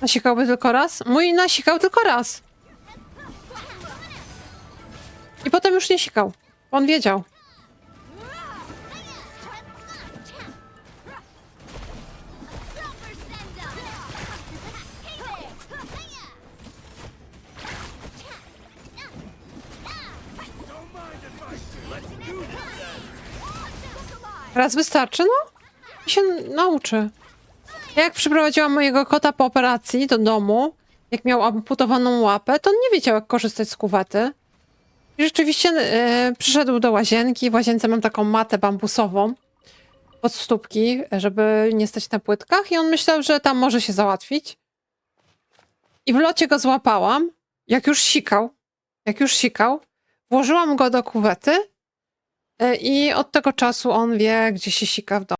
Nasikałby tylko raz? Mój nasikał tylko raz. I potem już nie sikał. On wiedział. Raz wystarczy, no? I się nauczy. Ja jak przyprowadziłam mojego kota po operacji do domu, jak miał amputowaną łapę, to on nie wiedział, jak korzystać z kuwety. I rzeczywiście e, przyszedł do łazienki. W łazience mam taką matę bambusową pod stópki, żeby nie stać na płytkach. I on myślał, że tam może się załatwić. I w locie go złapałam, jak już sikał. Jak już sikał, włożyłam go do kuwety e, i od tego czasu on wie, gdzie się sika w domu.